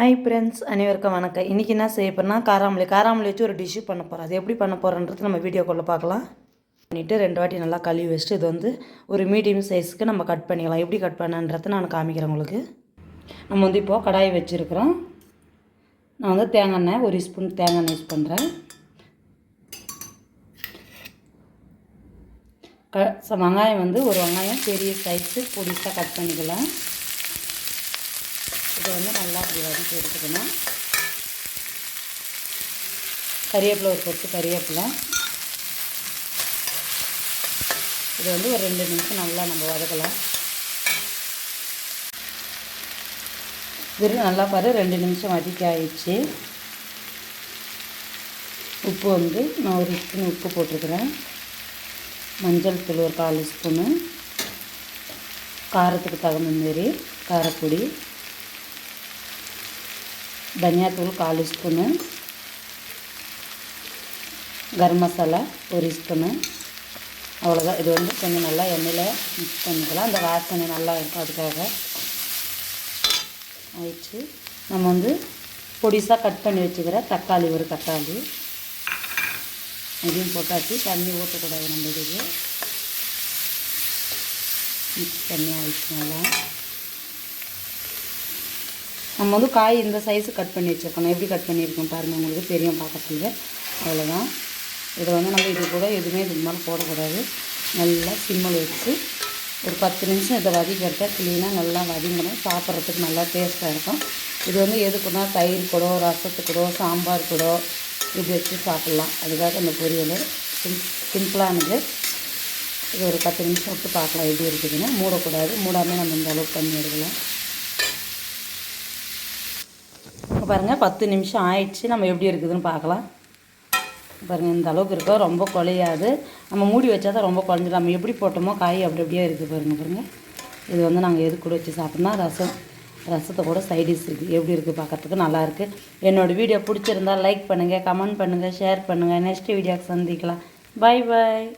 Hi friends அனைவருக்கும் வணக்கம். இன்றைக்கி என்ன செய்ய போகிறேன்னா காராமலி காராமலி வச்சு ஒரு டிஷ்ஷு பண்ண போகிறோம் அது எப்படி பண்ண போகிறோன்றது நம்ம வீடியோக்குள்ளே பார்க்கலாம். பண்ணிவிட்டு ரெண்டு வாட்டி நல்லா கழுவி வச்சுட்டு இது வந்து ஒரு மீடியம் சைஸ்க்கு நம்ம கட் பண்ணிக்கலாம். எப்படி கட் பண்ணன்றதை நான் காமிக்கிறேன் உங்களுக்கு. நம்ம வந்து இப்போது கடாய் வச்சுருக்குறோம். நான் வந்து தேங்காய் எண்ணெய் ஒரு ஸ்பூன் தேங்காய் எண்ணெய் யூஸ் பண்ணுறேன் க வெங்காயம் வந்து ஒரு வெங்காயம் பெரிய சைஸு பொடிசாக கட் பண்ணிக்கலாம். இதை வந்து நல்லா அப்படி வதக்கி எடுத்துக்கணும். கறிவேப்பிலை ஒரு கொத்து கறிவேப்பிலை. இது வந்து ஒரு ரெண்டு நிமிஷம் நல்லா நம்ம வதக்கலாம். வெறும் நல்லா பாரு ரெண்டு நிமிஷம் வதக்கி ஆயிடுச்சு. உப்பு வந்து நான் ஒரு ஸ்பூன் உப்பு போட்டிருக்கிறேன் மஞ்சள் தூள் ஒரு கால் ஸ்பூனு. காரத்துக்கு தகுந்த மாரி காரப்பொடி. தனியாத்தூள் கால் ஸ்பூனு. கரம் மசாலா ஒரு ஸ்பூனு. அவ்வளோதான் இது வந்து கொஞ்சம் நல்லா எண்ணெயில் மிக்ஸ் பண்ணிக்கலாம். அந்த வாசனை நல்லா இருக்கும் அதுக்காக. ஆயிடுச்சு. நம்ம வந்து பொடிசாக கட் பண்ணி வச்சுக்கிற தக்காளி ஒரு தக்காளி. இதையும் போட்டாச்சு. தண்ணி ஊற்றக்கூடாது நம்ம இதுக்கு. மிக்ஸ் பண்ணி ஆயிடுச்சு நல்லா. நம்ம வந்து காய் இந்த சைஸு கட் பண்ணி வச்சுருக்கணும். எப்படி கட் பண்ணியிருக்கோம் பாருங்கள் உங்களுக்கு தெரியும் பார்க்கறதுக்கு. அவ்வளோதான் இதை வந்து நம்ம இது கூட எதுவுமே இதுக்கு மேலே போடக்கூடாது. நல்லா சிம்மில் வச்சு ஒரு பத்து நிமிஷம் இதை வதக்கிட்ட க்ளீனாக நல்லா வதங்கணும். சாப்பிட்றதுக்கு நல்லா டேஸ்ட்டாக இருக்கும். இது வந்து எதுக்குன்னா தயிர் கூட ரசத்துக்கு சாம்பார் கூட இது வச்சு சாப்பிட்லாம். அதுக்காக இந்த பொரியல் சிம் சிம்பிளானது. இது ஒரு பத்து நிமிஷம் விட்டு பார்க்கலாம் எப்படி இருக்குதுன்னு. மூடக்கூடாது. மூடாமல் நம்ம இந்த அளவுக்கு பண்ணி எடுக்கலாம். பாருங்கள் பத்து நிமிஷம் ஆயிடுச்சு. நம்ம எப்படி இருக்குதுன்னு பார்க்கலாம். பாருங்கள் இந்த அளவுக்கு இருக்கோ? ரொம்ப குழையாது. நம்ம மூடி வச்சா தான் ரொம்ப குழஞ்சிடும். நம்ம எப்படி போட்டோமோ காய் அப்படி அப்படியே இருக்குது பாருங்கள் பாருங்கள் இது வந்து நாங்கள் எது கூட வச்சு சாப்பிட்னா ரசம். ரசத்தை கூட சைடிஷ் இருக்குது எப்படி இருக்குது பார்க்கறதுக்கு நல்லாயிருக்கு என்னோடய வீடியோ பிடிச்சிருந்தா லைக் பண்ணுங்கள் கமெண்ட் பண்ணுங்கள் ஷேர் பண்ணுங்கள் நெக்ஸ்ட் வீடியோக்கு சந்திக்கலாம். Bye bye